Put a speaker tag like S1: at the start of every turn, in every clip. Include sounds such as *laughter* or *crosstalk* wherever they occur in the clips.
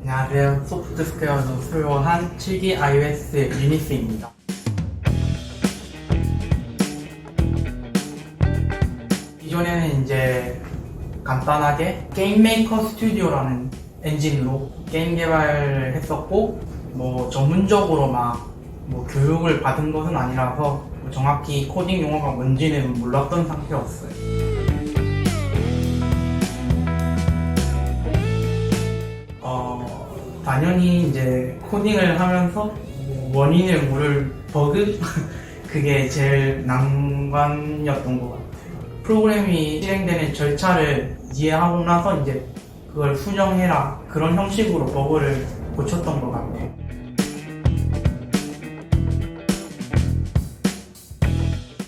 S1: 안녕하세요. 소프트스퀘어에서 수료한 7기 iOS 유니스입니다. 이전에는 이제 간단하게 게임 메이커 스튜디오라는 엔진으로 게임 개발을 했었고 뭐 전문적으로 막 뭐 교육을 받은 것은 아니라서 뭐 정확히 코딩 용어가 뭔지는 몰랐던 상태였어요. 당연히 이제 코딩을 하면서 뭐 원인을 모를 버그 *laughs* 그게 제일 난관이었던 것 같아요. 프로그램이 실행되는 절차를 이해하고 나서 이제 그걸 수정해라 그런 형식으로 버그를 고쳤던 것 같아요.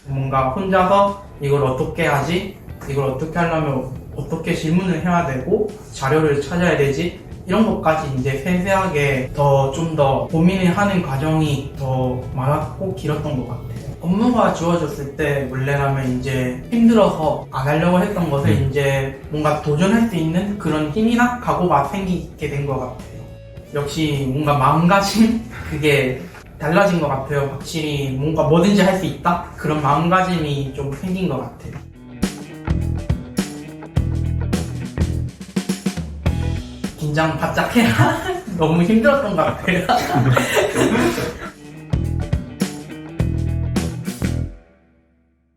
S1: 뭔가 혼자서 이걸 어떻게 하지? 이걸 어떻게 하려면 어떻게 질문을 해야 되고 자료를 찾아야 되지? 이런 것까지 이제 세세하게 더좀더 고민을 하는 과정이 더 많았고 길었던 것 같아요. 업무가 주어졌을 때 원래라면 이제 힘들어서 안 하려고 했던 것을 이제 뭔가 도전할 수 있는 그런 힘이나 각오가 생기게 된 것 같아요. 역시 뭔가 마음가짐 *laughs* 그게 달라진 것 같아요. 확실히 뭔가 뭐든지 할 수 있다 그런 마음가짐이 좀 생긴 것 같아요. 긴장 바짝 해야 *laughs* 너무 힘들었던 것 같아요. *laughs*